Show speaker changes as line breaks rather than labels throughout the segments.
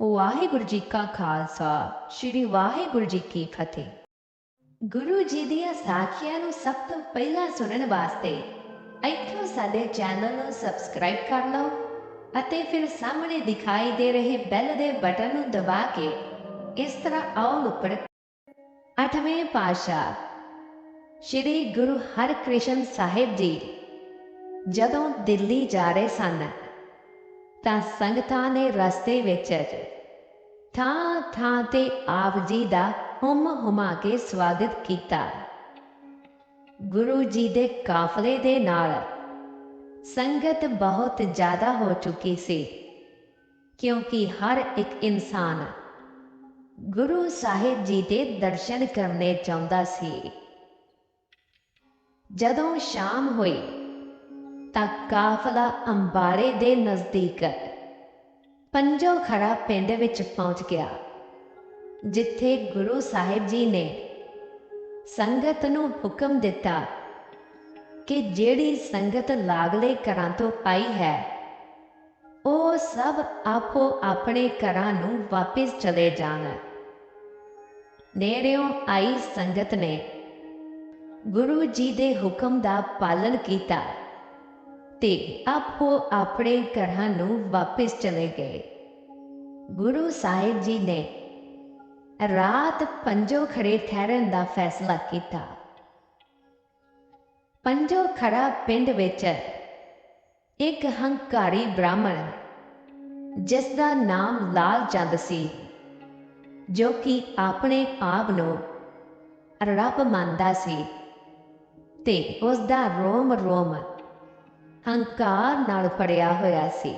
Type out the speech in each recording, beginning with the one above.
ਵਾਹਿਗੁਰੂ ਜੀ ਕਾ ਖਾਲਸਾ, ਸ੍ਰੀ ਵਾਹਿਗੁਰੂ ਜੀ ਕੀ ਫਤਿਹ। ਗੁਰੂ ਜੀ ਦੀਆਂ ਸਾਖੀਆਂ ਨੂੰ ਸਭ ਤੋਂ ਪਹਿਲਾਂ ਸੁਣਨ ਵਾਸਤੇ ਇੱਥੋਂ ਸਾਡੇ ਚੈਨਲ ਨੂੰ ਸਬਸਕ੍ਰਾਈਬ ਕਰ ਲਓ ਅਤੇ ਫਿਰ ਸਾਹਮਣੇ ਦਿਖਾਈ ਦੇ ਰਹੇ ਬੈਲ ਦੇ ਬਟਨ ਨੂੰ ਦਬਾ ਕੇ ਇਸ ਤਰ੍ਹਾਂ ਆਉਣ ਉੱਪਰ ਅੱਠਵੇਂ ਪਾਤਸ਼ਾਹ ਸ਼੍ਰੀ ਗੁਰੂ ਹਰਕ੍ਰਿਸ਼ਨ ਸਾਹਿਬ ਜੀ ਜਦੋਂ ਦਿੱਲੀ ਜਾ ਰਹੇ ਸਨ ਤਾਂ ਸੰਗਤਾਂ ਨੇ ਰਸਤੇ ਵਿੱਚ ਥਾਂ ਥਾਂ ਤੇ ਆਪ ਜੀ ਦਾ ਹੁਮ ਹੁਮਾ ਕੇ ਸਵਾਗਤ ਕੀਤਾ। ਗੁਰੂ ਜੀ ਦੇ ਕਾਫਲੇ ਦੇ ਨਾਲ ਸੰਗਤ ਬਹੁਤ ਜ਼ਿਆਦਾ ਹੋ ਚੁੱਕੀ ਸੀ, ਕਿਉਂਕਿ ਹਰ ਇੱਕ ਇਨਸਾਨ ਗੁਰੂ ਸਾਹਿਬ ਜੀ ਦੇ ਦਰਸ਼ਨ ਕਰਨੇ ਚਾਹੁੰਦਾ ਸੀ। ਜਦੋਂ ਸ਼ਾਮ ਹੋਈ ਤਾਂ ਕਾਫਲਾ ਅੰਬਾਰੇ ਦੇ ਨਜ਼ਦੀਕ ਪੰਜੋ ਖੜਾ ਪਿੰਡ ਵਿੱਚ ਪਹੁੰਚ ਗਿਆ, ਜਿੱਥੇ ਗੁਰੂ ਸਾਹਿਬ ਜੀ ਨੇ ਸੰਗਤ ਨੂੰ ਹੁਕਮ ਦਿੱਤਾ ਕਿ ਜਿਹੜੀ ਸੰਗਤ ਲਾਗਲੇ ਘਰਾਂ ਤੋਂ ਆਈ ਹੈ, ਉਹ ਸਭ ਆਪੋ ਆਪਣੇ ਘਰਾਂ ਨੂੰ ਵਾਪਸ ਚਲੇ ਜਾਣ। ਨੇੜਿਓਂ ਆਈ ਸੰਗਤ ਨੇ ਗੁਰੂ ਜੀ ਦੇ ਹੁਕਮ ਦਾ ਪਾਲਣ ਕੀਤਾ। ਤੇ ਆਪੋ ਆਪਣੇ ਘਰਾਂ ਨੂੰ ਵਾਪਸ ਚਲੇ ਗਏ। ਗੁਰੂ ਸਾਹਿਬ ਜੀ ਨੇ ਰਾਤ ਪੰਜੋ ਖੜੇ ਠਹਿਰਨ ਦਾ ਫੈਸਲਾ ਕੀਤਾ। ਪੰਜੋ ਖੜਾ ਪਿੰਡ ਵਿੱਚ ਇੱਕ ਹੰਕਾਰੀ ਬ੍ਰਾਹਮਣ, ਜਿਸ ਦਾ ਨਾਮ ਲਾਲ ਚੰਦ ਸੀ, ਜੋ ਕਿ ਆਪਣੇ ਆਪ ਨੂੰ ਰੱਬ ਮੰਨਦਾ ਸੀ ਤੇ ਉਸ ਦਾ ਰੋਮ ਰੋਮ ਹੰਕਾਰ ਨਾਲ ਫੜਿਆ ਹੋਇਆ ਸੀ।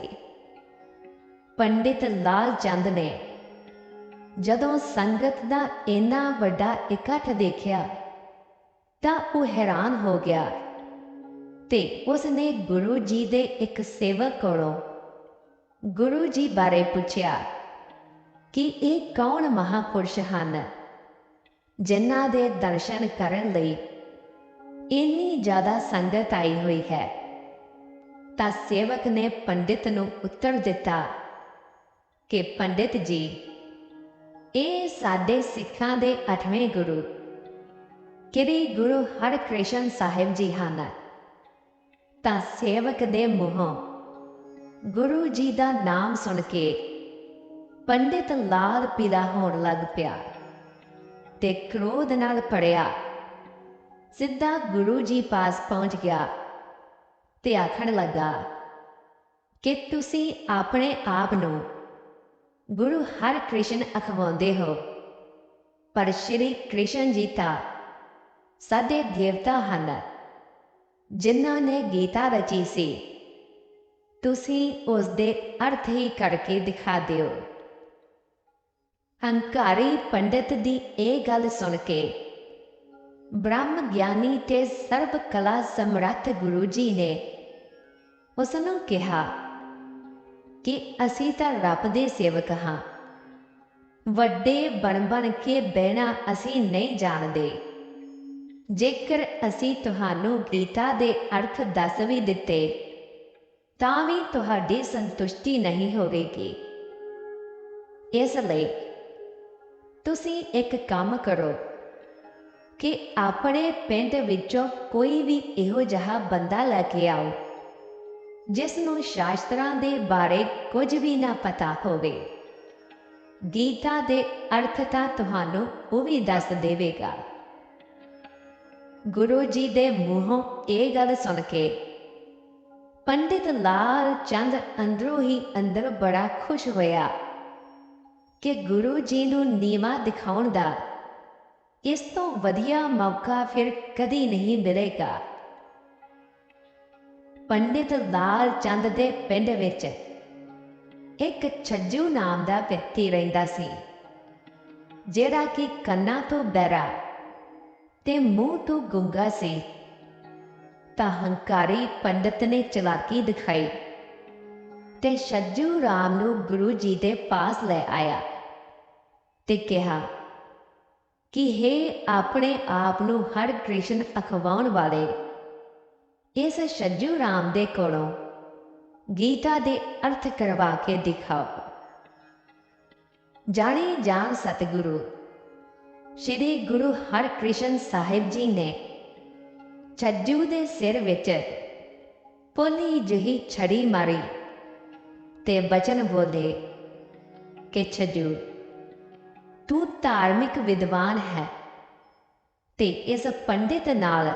ਪੰਡਿਤ ਲਾਲ ਚੰਦ ਨੇ ਜਦੋਂ ਸੰਗਤ ਦਾ ਇੰਨਾ ਵੱਡਾ ਇਕੱਠ ਦੇਖਿਆ, ਤਾਂ ਉਹ ਹੈਰਾਨ ਹੋ ਗਿਆ ਤੇ ਉਸ ਨੇ ਗੁਰੂ ਜੀ ਦੇ ਇੱਕ ਸੇਵਕ ਕੋਲੋਂ ਗੁਰੂ ਜੀ ਬਾਰੇ ਪੁੱਛਿਆ ਕਿ ਇਹ ਕੌਣ ਮਹਾਪੁਰਸ਼ ਹਨ ਜਿਨ੍ਹਾਂ ਦੇ ਦਰਸ਼ਨ ਕਰਨ ਲਈ ਇੰਨੀ ਜ਼ਿਆਦਾ ਸੰਗਤ ਆਈ ਹੋਈ ਹੈ। ਤਾਂ ਸੇਵਕ ਨੇ ਪੰਡਿਤ ਨੂੰ ਉੱਤਰ ਦਿੱਤਾ ਕਿ ਪੰਡਿਤ ਜੀ, ਇਹ ਸਾਡੇ ਸਿੱਖਾਂ ਦੇ ਅਠਵੇਂ ਗੁਰੂ ਕਿਰੀ ਗੁਰੂ ਹਰਕ੍ਰਿਸ਼ਨ ਸਾਹਿਬ ਜੀ ਹਨ। ਤਾਂ ਸੇਵਕ ਦੇ ਮੂੰਹੋਂ ਗੁਰੂ ਜੀ ਦਾ ਨਾਮ ਸੁਣ ਕੇ ਪੰਡਿਤ ਲਾਲ ਪੀਲਾ ਹੋਣ ਲੱਗ ਪਿਆ ਤੇ ਕ੍ਰੋਧ ਨਾਲ ਪੜਿਆ। ਸਿੱਧਾ ਗੁਰੂ ਜੀ ਪਾਸ ਪਹੁੰਚ ਗਿਆ। ਤੇ ਆਖਣ ਲੱਗਾ, ਕਿ ਤੁਸੀਂ ਆਪਣੇ ਆਪ ਨੂੰ ਗੁਰੂ ਹਰਕ੍ਰਿਸ਼ਨ ਅਖਵਾਉਂਦੇ ਹੋ, ਪਰ ਸ਼੍ਰੀ ਕ੍ਰਿਸ਼ਨ ਜੀ ਤਾਂ ਸਾਡੇ ਦੇਵਤਾ ਹਨ, ਜਿਨ੍ਹਾਂ ਨੇ ਗੀਤਾ ਰਚੀ ਸੀ। ਤੁਸੀਂ ਉਸ ਦੇ ਅਰਥ ਹੀ ਕਰਕੇ ਦਿਖਾ ਦਿਓ। ਹੰਕਾਰੀ ਪੰਡਿਤ ਦੀ ਇਹ ਗੱਲ ਸੁਣ ਕੇ ਬ੍ਰਹਮ ਗਿਆਨੀ ਤੇ ਸਰਬ ਕਲਾ ਸਮਰੱਥ ਗੁਰੂ ਜੀ ਨੇ ਉਸ ਨੂੰ ਕਿਹਾ ਕਿ ਅਸੀਂ ਤਾਂ ਰੱਬ ਦੇ ਸੇਵਕ ਹਾਂ। ਵੱਡੇ ਬਣ ਬਣ ਕੇ ਬਹਿਣਾ ਅਸੀਂ ਨਹੀਂ ਜਾਣਦੇ। ਜੇਕਰ ਅਸੀਂ ਤੁਹਾਨੂੰ ਗੀਤਾ ਦੇ ਅਰਥ ਦੱਸ ਵੀ ਦਿੱਤੇ, ਤਾਂ ਵੀ ਤੁਹਾਡੀ ਸੰਤੁਸ਼ਟੀ ਨਹੀਂ ਹੋਵੇਗੀ। ਇਸ ਲਈ ਤੁਸੀਂ ਇੱਕ ਕੰਮ ਕਰੋ। ਕਿ ਆਪਣੇ ਪਿੰਡ ਵਿੱਚੋਂ ਕੋਈ ਵੀ ਇਹੋ ਜਿਹਾ ਬੰਦਾ ਲੈ ਕੇ ਆਓ ਜਿਸ ਨੂੰ ਸ਼ਾਸਤਰਾਂ ਦੇ ਬਾਰੇ ਕੁਝ ਵੀ ਨਾ ਪਤਾ ਹੋਵੇ ਗੀਤਾ ਦੇ ਅਰਥ ਤਾਂ ਤੁਹਾਨੂੰ ਉਹ ਵੀ ਦੱਸ ਦੇਵੇਗਾ ਗੁਰੂ ਜੀ ਦੇ ਮੂੰਹੋਂ ਇਹ ਗੱਲ ਸੁਣ ਕੇ ਪੰਡਿਤ ਲਾਲ ਚੰਦ ਅੰਦਰੋਂ ਹੀ ਅੰਦਰ ਬੜਾ ਖੁਸ਼ ਹੋਇਆ ਕਿ ਗੁਰੂ ਜੀ ਨੂੰ ਨੀਵਾ ਦਿਖਾਉਣ ਦਾ ਇਸ ਤੋਂ ਵਧੀਆ ਮੌਕਾ ਫਿਰ ਕਦੀ ਨਹੀਂ ਮਿਲੇਗਾ। ਪੰਡਿਤ ਲਾਲ ਚੰਦ ਦੇ ਪਿੰਡ ਵਿੱਚ ਇੱਕ ਛੱਜੂ ਨਾਮ ਦਾ ਵਿਅਕਤੀ ਰਹਿੰਦਾ ਸੀ, ਜਿਹੜਾ ਕਿ ਕੰਨਾਂ ਤੋਂ ਬਹਿਰਾ ਤੇ ਮੂੰਹ ਤੋਂ ਗੁੰਗਾ ਸੀ। ਤਾਂ ਹੰਕਾਰੀ ਪੰਡਿਤ ਨੇ ਚਲਾਕੀ ਦਿਖਾਈ ਤੇ ਛੱਜੂ ਰਾਮ ਨੂੰ ਗੁਰੂ ਜੀ ਦੇ ਪਾਸ ਲੈ ਆਇਆ ਤੇ ਕਿਹਾ ਕਿ हे ਆਪਣੇ ਆਪ ਨੂੰ ਹਰ ਕ੍ਰਿਸ਼ਨ ਅਖਵਾਉਣ ਵਾਲੇ, ਇਸ ਛੱਜੂ ਰਾਮ ਦੇ ਕੋਲੋਂ ਗੀਤਾ ਦੇ ਅਰਥ ਕਰਵਾ ਕੇ ਦਿਖਾਓ। ਜਾਣੇ ਜਾਣ ਸਤਿਗੁਰੂ, ਸ਼੍ਰੀ ਗੁਰੂ ਹਰਕ੍ਰਿਸ਼ਨ ਸਾਹਿਬ ਜੀ ਨੇ ਛੱਜੂ ਦੇ ਸਿਰ ਵਿੱਚ ਪੋਲੀ ਜਿਹੀ ਛੜੀ ਮਾਰੀ ਤੇ ਬਚਨ ਬੋਲੇ ਕਿ ਛੱਜੂ ਤੂੰ ਧਾਰਮਿਕ ਵਿਦਵਾਨ ਹੈ। ਤੇ ਇਸ ਪੰਡਿਤ ਨਾਲ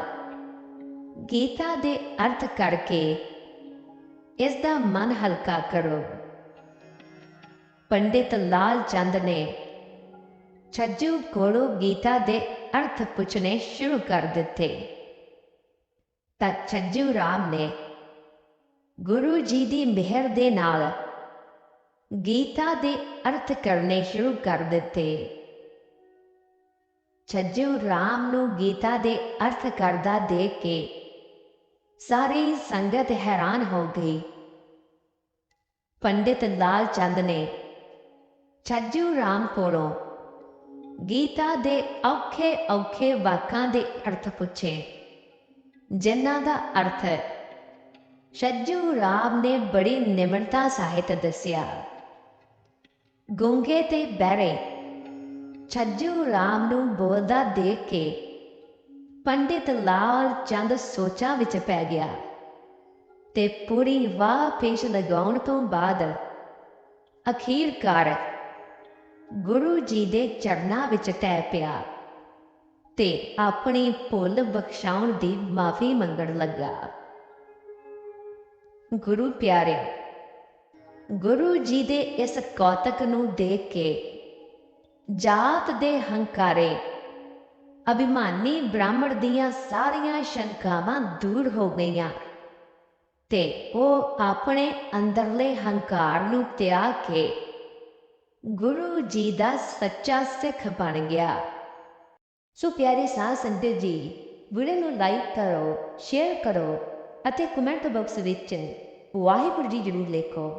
ਗੀਤਾ ਦੇ ਅਰਥ ਕਰਕੇ ਇਸ ਦਾ ਮਨ ਹਲਕਾ ਕਰੋ। ਪੰਡਿਤ ਲਾਲ ਚੰਦ ਨੇ ਛੱਜੂ ਕੋਲੋਂ ਗੀਤਾ ਦੇ ਅਰਥ ਪੁੱਛਣੇ ਸ਼ੁਰੂ ਕਰ ਦਿੱਤੇ। ਤਾਂ ਛੱਜੂ ਰਾਮ ਨੇ ਗੁਰੂ ਜੀ ਦੀ ਮਿਹਰ ਦੇ ਨਾਲ ਗੀਤਾ ਦੇ ਅਰਥ ਕਰਨੇ ਸ਼ੁਰੂ ਕਰ ਦਿੱਤੇ। ਛੱਜੂ ਰਾਮ ਨੂੰ ਗੀਤਾ ਦੇ ਅਰਥ ਕਰਦਾ ਦੇਖ ਕੇ ਸਾਰੀ ਸੰਗਤ ਹੈਰਾਨ ਹੋ ਗਈ ਪੰਡਿਤ ਲਾਲ ਚੰਦ ਨੇ ਛੱਜੂ ਰਾਮ ਕੋਲੋਂ ਗੀਤਾ ਦੇ ਔਖੇ ਔਖੇ ਵਾਕਾਂ ਦੇ ਅਰਥ ਪੁੱਛੇ, ਜਿਨ੍ਹਾਂ ਦਾ ਅਰਥ ਛੱਜੂ ਰਾਮ ਨੇ ਬੜੀ ਨਿਮਰਤਾ ਸਾਹਿਤ ਦੱਸਿਆ। ਗੁੰਗੇ ਤੇ ਬਹਿਰੇ ਛੱਜੂ ਰਾਮ ਨੂੰ ਬੋਲਦਾ ਦੇਖ ਕੇ ਪੰਡਿਤ ਲਾਲ ਚੰਦ ਸੋਚਾਂ ਵਿੱਚ ਪੈ ਗਿਆ ਤੇ ਪੂਰੀ ਵਾਹ ਪੇਸ਼ ਲਗਾਉਣ ਤੋਂ ਬਾਅਦ ਅਖੀਰਕਾਰ ਗੁਰੂ ਜੀ ਦੇ ਚਰਨਾਂ ਵਿੱਚ ਟਹਿ ਪਿਆ ਤੇ ਆਪਣੀ ਭੁੱਲ ਬਖਸ਼ਾਉਣ ਦੀ ਮਾਫੀ ਮੰਗਣ ਲੱਗਾ ਗੁਰੂ ਪਿਆਰੇ ਗੁਰੂ ਜੀ ਦੇ ਇਸ ਕੌਤਕ ਨੂੰ ਦੇਖ ਕੇ, ਜਾਤ ਦੇ ਹੰਕਾਰੇ, ਅਭਿਮਾਨੀ ਬ੍ਰਾਹਮਣ ਦੀਆਂ ਸਾਰੀਆਂ ਸ਼ੰਕਾਵਾਂ ਦੂਰ ਹੋ ਗਈਆਂ ਤੇ ਉਹ ਆਪਣੇ ਅੰਦਰਲੇ ਹੰਕਾਰ ਨੂੰ ਤਿਆਗ ਕੇ ਗੁਰੂ ਜੀ ਦਾ ਸੱਚਾ ਸਿੱਖ ਬਣ ਗਿਆ। ਸੋ ਪਿਆਰੇ ਸਾਧ ਸੰਗਤ ਜੀ, ਵੀਡੀਓ ਨੂੰ ਲਾਈਕ ਕਰੋ, ਸ਼ੇਅਰ ਕਰੋ ਅਤੇ ਕਮੈਂਟ ਬਾਕਸ ਵਿੱਚ ਵਾਹਿਗੁਰੂ ਜੀ ਜ਼ਰੂਰ ਲਿਖੋ।